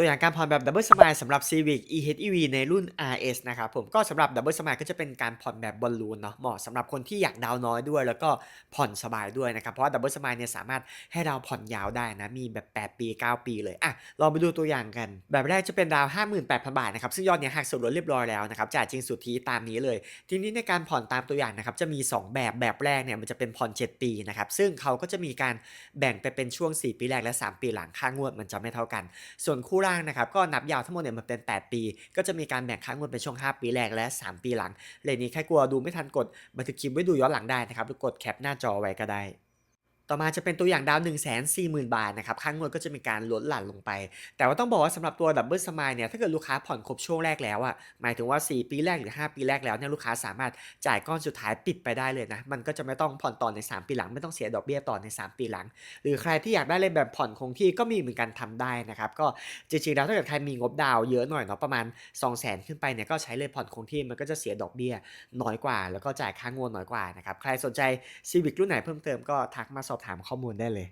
ตัวอย่างการผ่อนแบบ Double Smile สำหรับ Civic EHEV ในรุ่น RS นะครับผมก็สำหรับ Double Smile ก็จะเป็นการผ่อนแบบบอลลูนเนาะเหมาะสำหรับคนที่อยากดาวน้อยด้วย แล้วก็ผ่อนสบายด้วยนะครับ เพราะว่า Double Smile เนี่ยสามารถให้เราผ่อนยาวได้นะ มีแบบ 8 ปี 9 ปีเลยอะลองไปดูตัวอย่างกัน แบบแรกจะเป็นดาว 58,000 บาทนะครับซึ่งยอดเนี่ยหักส่วนลดเรียบร้อยแล้วนะครับจ่ายจริงสุทธิตามนี้เลย ทีนี้ในการผ่อนตามตัวอย่างนะครับจะมี 2 แบบแบบแรกเนี่ยมันจะเป็นผ่อน 7 ปีนะครับซึ่งเขาก็จะมีการแบ่งไปเป็นช่วง 4 ปีแรกและ 3 ปีหลังค่างวดมันจะไม่เท่ากัน ส่วนคู่ล่างนะครับก็นับยาวทั้งหมดเนี่ยมันเป็น 8 ปี ก็จะมีการแบ่งค่างวดเป็นช่วง 5 ปีแรกและ 3 ปีหลังเลนนี้ใครกลัวดูไม่ทันกดบันทึกคลิปไว้ดูย้อนหลังได้นะครับหรือกดแคปหน้าจอไว้ก็ได้ ต่อมาจะเป็นตัวอย่างดาว1 4 0 0 0 0 บาทนะครับค่างวดก็จะมีการลดหลั่นลงไป แต่ว่าต้องบอกว่าสำหรับตัวดับเบิลสมายเนี่ยถ้าเกิดลูกค้าผ่อนครบช่วงแรกแล้วอะหมายถึงว่า 4 ปีแรกหรือ 5 ปีแรกแล้วเนี่ยลูกค้าสามารถจ่ายก้อนสุดท้ายปิดไปได้เลยนะมันก็จะไม่ต้องผ่อนต่อใน 3 ปีหลัง ไม่ต้องเสียดอกเบี้ยต่อใน 3 ปีหลัง หรือใครที่อยากได้เลยแบบผ่อนคงที่ก็มีเหมือนกันทำได้นะครับก็จริงๆแล้วถ้าเกิดใครมีงบดาวเยอะหน่อยเนาะประมาณ 2 0 0 0 0 0 ขึ้นไปเนี่ยก็ใช้เลยผ่อนคงที่มันก็จะเสียดอกเบี้ยน้อยกว่า แล้วก็จ่ายค่างวดน้อยกว่านะครับใครสนใจ Civic รุ่นไหนเพิ่มเติมก็ทักมาสอบถามข้อมูลได้เลย